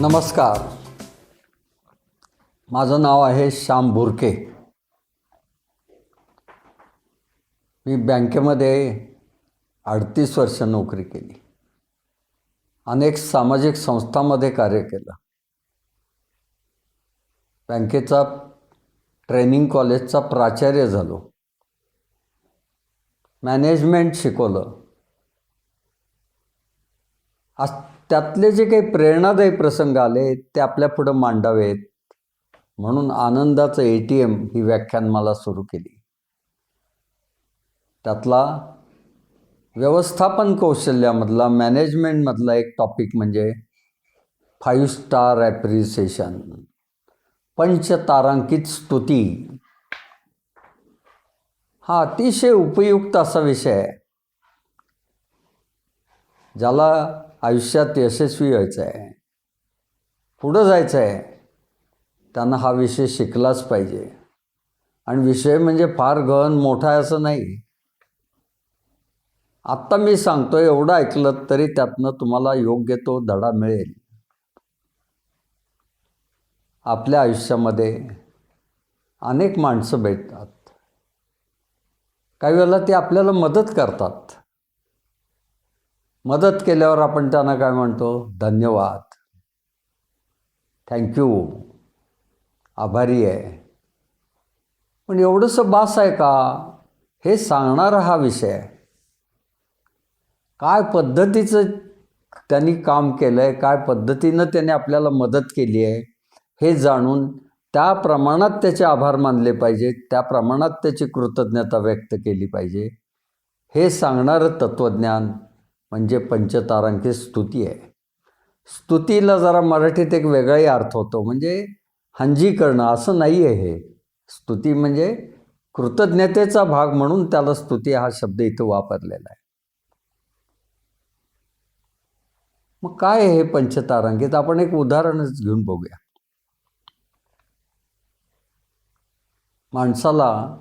नमस्कार. माझं नाव आहे श्याम भुरके मी बँकेमध्ये अडतीस वर्ष नोकरी केली. अनेक सामाजिक संस्थांमध्ये कार्य केलं. बँकेचा ट्रेनिंग कॉलेजचा प्राचार्य झालो. मॅनेजमेंट शिकवलं. आज त्यातले जे काही प्रेरणादायी प्रसंग आले ते आपल्या पुढं मांडावेत. म्हणून आनंदाचं ए टी एम ही व्याख्यान मला सुरू केली. त्यातला व्यवस्थापन कौशल्यामधला मॅनेजमेंटमधला एक टॉपिक म्हणजे फाईव्ह स्टार ॲप्रिसिएशन पंचतारांकित स्तुती. हा अतिशय उपयुक्त असा विषय आहे. ज्याला आयुष्यात यशस्वी व्हायचं आहे. पुढं जायचं आहे. त्यांना हा विषय शिकलाच पाहिजे. आणि विषय म्हणजे फार गहन मोठा आहे असं नाही. आत्ता मी सांगतोय एवढं ऐकलं तरी त्यातनं तुम्हाला योग्य तो धडा मिळेल. आपल्या आयुष्यामध्ये अनेक माणसं भेटतात. काही वेळेला ते आपल्याला मदत करतात. मदत केल्यावर आपण त्यांना काय म्हणतो? धन्यवाद. थँक्यू आभारी आहे. पण एवढंसं बास आहे का? हे सांगणारा हा विषय आहे. काय पद्धतीचं त्यांनी काम केलं आहे काय पद्धतीनं त्याने आपल्याला मदत केली आहे? हे जाणून त्या प्रमाणात त्याचे आभार मानले पाहिजे त्या प्रमाणात त्याची कृतज्ञता व्यक्त केली पाहिजे. हे सांगणारं तत्त्वज्ञान म्हणजे पंचतारांकित स्तुती आहे. स्तुतीला जरा मराठीत एक वेगळाही अर्थ होतो म्हणजे हंजी करणं असं नाही आहे हे. स्तुती म्हणजे कृतज्ञतेचा भाग म्हणून त्याला स्तुती हा शब्द इथं वापरलेला आहे. मग काय हे पंचतारांकित? आपण एक उदाहरणच घेऊन बघूया. माणसाला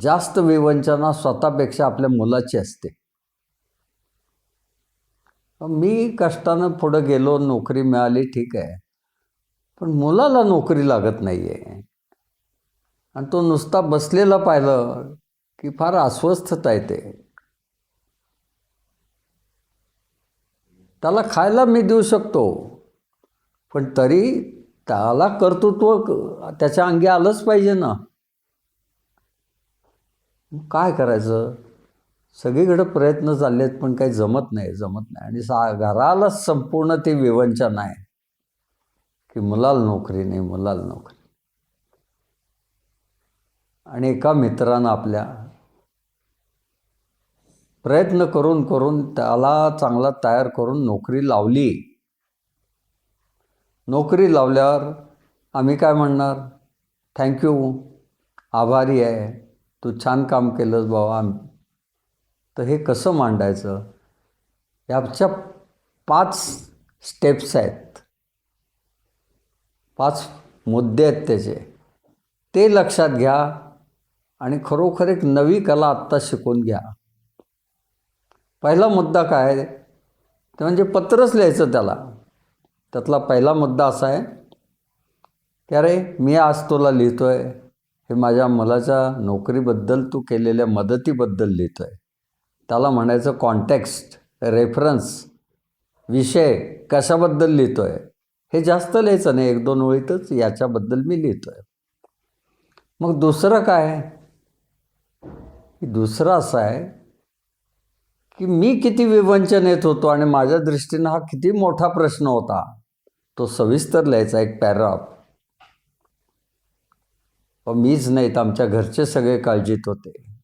जास्त विवंचना स्वतःपेक्षा आपल्या मुलाची असते. मी कष्टानं पुढं गेलो नोकरी मिळाली ठीक आहे. पण मुलाला नोकरी लागत नाही आहे आणि तो नुसता बसलेला पाहिलं की फार अस्वस्थता येते त्याला खायला मी देऊ शकतो. पण तरी त्याला कर्तृत्व त्याच्या अंगी आलंच पाहिजे ना. काय करायचं? सगळीकडे प्रयत्न चाललेत पण काही जमत नाही जमत नाही. आणि सा घराला संपूर्ण ते विवंचन आहे की मुलाला नोकरी नाही मुलाला नोकरी. आणि एका मित्रानं आपल्या प्रयत्न करून करून त्याला चांगला तयार करून नोकरी लावली. नोकरी लावल्यावर आम्ही काय म्हणणार? थँक्यू आभारी आहे. तू छान काम केलंस बाबा. तर हे कसं मांडायचं? याच्या पाच स्टेप्स आहेत. पाच मुद्दे आहेत त्याचे. ते लक्षात घ्या आणि खरोखर एक नवी कला आत्ता शिकून घ्या. पहिला मुद्दा काय? आहे ते म्हणजे पत्रच लिहायचं त्याला. त्यातला पहिला मुद्दा असा आहे की अरे मी आज तुला लिहितो आहे हे माझ्या मुलाच्या नोकरीबद्दल तू केलेल्या मदतीबद्दल लिहितो आहे त्याला म्हणायचं कॉन्टेक्स्ट रेफरन्स विषय कशाबद्दल लिहितो आहे हे जास्त लिहायचं नाही एक दोन ओळीतच याच्याबद्दल मी लिहितो आहे मग दुसरं काय? दुसरं असं आहे की मी किती विवंचन येत होतो आणि माझ्या दृष्टीनं हा किती मोठा प्रश्न होता तो सविस्तर लिहायचा एक पॅराग्राफ मीच नाही तर आमच्या घरचे सगळे काळजीत होते.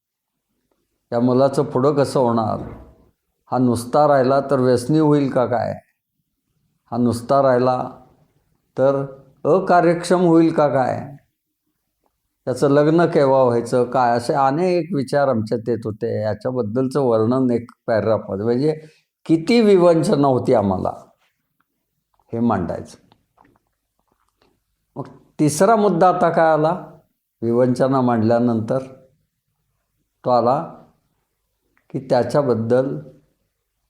या मुलाचं पुढं कसं होणार? हा नुसता राहिला तर व्यसनी होईल का काय? हा नुसता राहिला तर अकार्यक्षम होईल का काय? त्याचं लग्न केव्हा व्हायचं? काय? असे अनेक विचार आमच्यात येत होते. याच्याबद्दलचं वर्णन एक पॅराग्राफमध्ये. म्हणजे किती विवंचना होती आम्हाला हे मांडायचं. मग तिसरा मुद्दा आता काय आला? विवंचना मांडल्यानंतर तो आला की त्याच्याबद्दल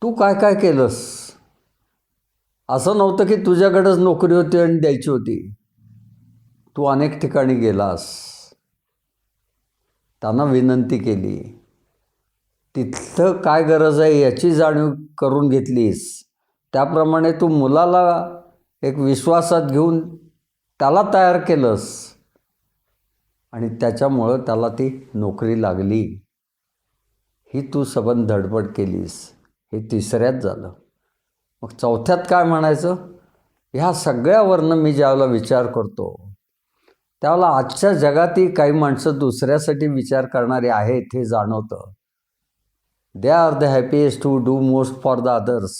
तू काय काय केलंस? असं नव्हतं की तुझ्याकडंच नोकरी होती आणि द्यायची होती. तू अनेक ठिकाणी गेलास. त्यांना विनंती केली. तिथलं काय गरज आहे याची जाणीव करून घेतलीस. त्याप्रमाणे तू मुलाला एक विश्वासात घेऊन त्याला तयार केलंस. आणि त्याच्यामुळं त्याला ती नोकरी लागली. ही तू सबंध धडपड केलीस हे तिसऱ्यात झालं. मग चौथ्यात काय म्हणायचं? ह्या सगळ्यावरनं मी ज्यावेळेला विचार करतो त्यावेळेला आजच्या जगातही काही माणसं दुसऱ्यासाठी विचार करणारे आहेत हे जाणवतं. They are the happiest to do most for the others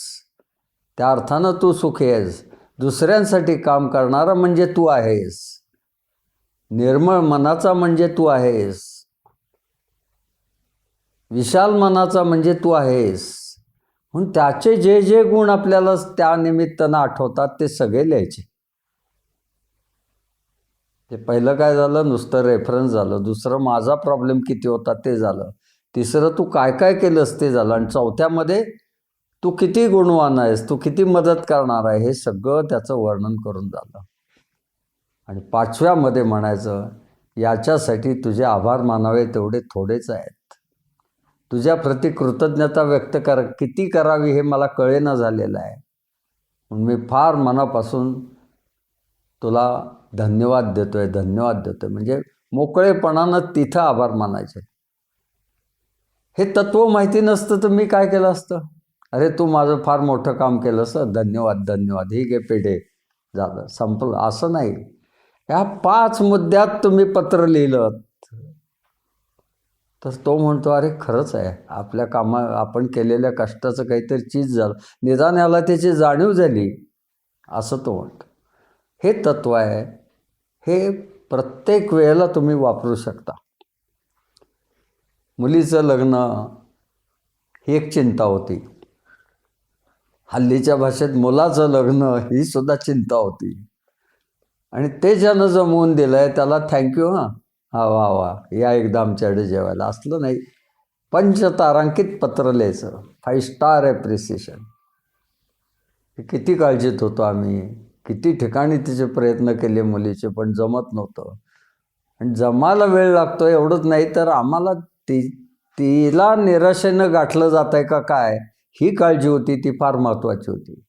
त्या अर्थानं तू सुखी आहेस. दुसऱ्यांसाठी काम करणारा म्हणजे तू आहेस. निर्मळ मनाचा म्हणजे तू आहेस. विशाल मनाचा म्हणजे तू आहेस. म्हणून त्याचे जे जे गुण आपल्याला त्या निमित्तानं आठवतात ते सगळे लिहायचे. ते पहिलं काय झालं? नुसतं रेफरन्स झालं. दुसरं माझा प्रॉब्लेम किती होता ते झालं. तिसरं तू काय काय केलंस ते झालं. आणि चौथ्यामध्ये तू किती गुणवान आहेस तू किती मदत करणार आहे हे सगळं त्याचं वर्णन करून झालं. आणि पाचव्यामध्ये म्हणायचं याच्यासाठी तुझे आभार मानावे तेवढे थोडेच आहेत. तुझ्या प्रति कृतज्ञता व्यक्त कर. किती करावी हे मला कळेना झालेलं आहे. म्हणून मी फार मनापासून तुला धन्यवाद देतो आहे धन्यवाद देतो आहे म्हणजे मोकळेपणानं तिथं आभार मानायचे. हे तत्व माहिती नसतं तर मी काय केलं असतं? अरे तू माझं फार मोठं काम केलं सर धन्यवाद धन्यवाद. ही घे पेढे. झालं. संपलं. असं नाही. ह्या पाच मुद्द्यात तुम्ही पत्र लिहिलं तर तो म्हणतो अरे खरंच आहे. आपल्या कामा आपण केलेल्या कष्टाचं काहीतरी चीज झालं. निदान याला त्याची जाणीव झाली. असं तो म्हणतो. हे तत्व आहे. हे प्रत्येक वेळेला तुम्ही वापरू शकता. मुलीचं लग्न ही एक चिंता होती. हल्लीच्या भाषेत मुलाचं लग्न ही सुद्धा चिंता होती. आणि ते ज्यानं जमवून दिलं आहे त्याला थँक्यू हां. हा वा वा. या एकदा आमच्याकडे जेवायला. असलं नाही. पंचतारांकित पत्र लिहायचं. फाईव्ह स्टार ॲप्रिसिएशन किती काळजीत होतो आम्ही. किती ठिकाणी तिचे प्रयत्न केले मुलीचे पण जमत नव्हतं. आणि जमायला वेळ लागतो एवढंच नाही तर आम्हाला ती तिला निराशेनं गाठलं जात आहे का काय? ही काळजी होती ती फार महत्त्वाची होती.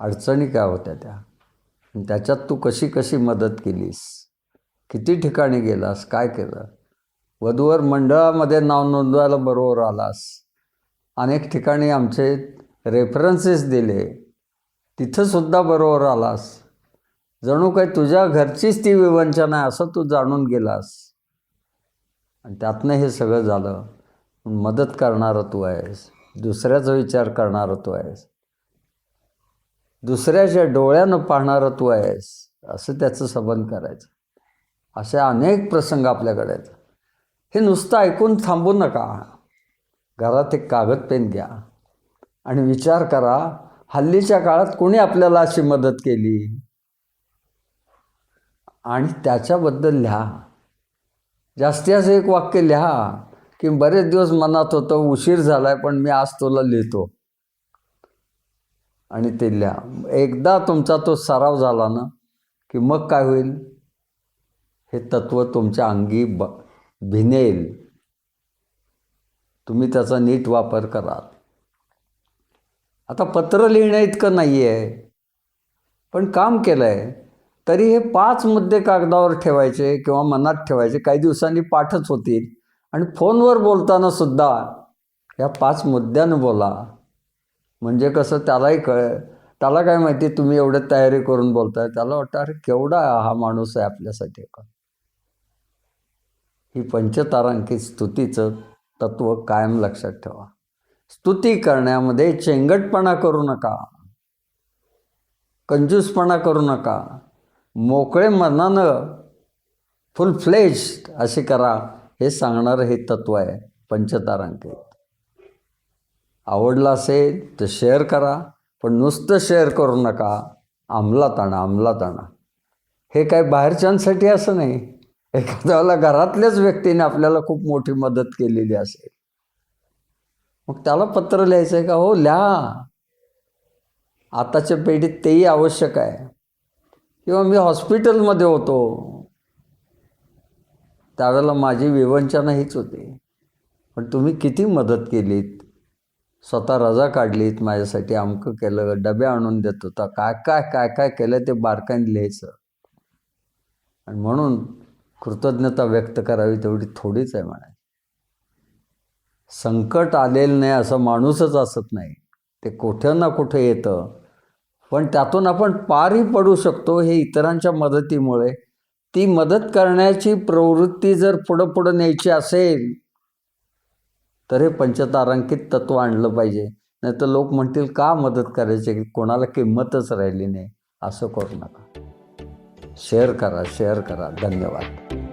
अडचणी काय होत्या त्या? त्याच्यात तू कशी कशी मदत केलीस? किती ठिकाणी गेलास? काय केलं? वधूवर मंडळामध्ये नाव नोंदवायला बरोबर आलास. अनेक ठिकाणी आमचे रेफरन्सेस दिले. तिथंसुद्धा बरोबर आलास. जणू काय तुझ्या घरचीच ती विवंचना आहे असं तू जाणून गेलास. आणि त्यातनं हे सगळं झालं. मदत करणारा तू आहेस. दुसऱ्याचा विचार करणारा तू आहेस. दुसऱ्याच्या डोळ्यानं पाहणारा तू आहेस. असं त्याचं सबंध करायचं. असे अनेक प्रसंग आपल्याकडे आहेत. हे नुसतं ऐकून थांबू नका. घरात एक कागद पेन घ्या आणि विचार करा हल्लीच्या काळात कोणी आपल्याला अशी मदत केली? आणि त्याच्याबद्दल लिहा. जास्ती असं एक वाक्य लिहा की बरेच दिवस मनात होतं उशीर झाला आहे पण मी आज तुला लिहितो. आणि ते लिहा. एकदा तुमचा तो सराव झाला ना की मग काय होईल? हे तत्त्व तुमच्या अंगी ब भिनेल. तुम्ही त्याचा नीट वापर कराल. आता पत्र लिहिणं इतकं नाही आहे पण काम केलं आहे तरी हे पाच मुद्दे कागदावर ठेवायचे किंवा मनात ठेवायचे. काही दिवसांनी पाठच होतील. आणि फोनवर बोलताना सुद्धा या पाच मुद्द्यानं बोला. म्हणजे कसं त्यालाही कळ त्याला काय माहिती तुम्ही एवढं तयारी करून बोलताय. त्याला वाटतं अरे केवढा हा माणूस आहे आपल्यासाठी. का ही पंचतारांकित स्तुतीचं तत्व कायम लक्षात ठेवा. स्तुती करण्यामध्ये चेंगटपणा करू नका. कंजूसपणा करू नका. मोकळे मनानं फुल फ्लेश असे करा हे सांगणारं हे तत्व आहे पंचतारांकित. आवडलं असेल तर शेअर करा पण नुसतं शेअर करू नका. अंमलात आणा अंमलात आणा. हे काय बाहेरच्यांसाठी असं नाही. एखाद्याला घरातल्याच व्यक्तीने आपल्याला खूप मोठी मदत केलेली असेल. मग त्याला पत्र लिहायचं आहे का? हो लिहा. आताच्या पिढीत तेही आवश्यक आहे. किंवा मी हॉस्पिटलमध्ये होतो. त्यावेळेला माझी विवंचना हीच होती. पण तुम्ही किती मदत केलीत? स्वतः रजा काढलीत माझ्यासाठी अमकं केलं डबे आणून देत होता. काय काय काय काय केलं ते बारकाईने लिहायचं. आणि म्हणून कृतज्ञता व्यक्त करावी तेवढी थोडीच आहे म्हणाय संकट आलेलं नाही असं माणूसच असत नाही. ते कुठं ना कुठे येतं. पण त्यातून आपण पारही पडू शकतो हे इतरांच्या मदतीमुळे. ती मदत करण्याची प्रवृत्ती जर पुढं पुढं न्यायची असेल तर हे पंचतारांकित तत्व आणलं पाहिजे. नाही तर लोक म्हणतील का मदत करायची? की कोणाला किंमतच राहिली नाही. असं करू नका. शेअर करा शेअर करा. धन्यवाद.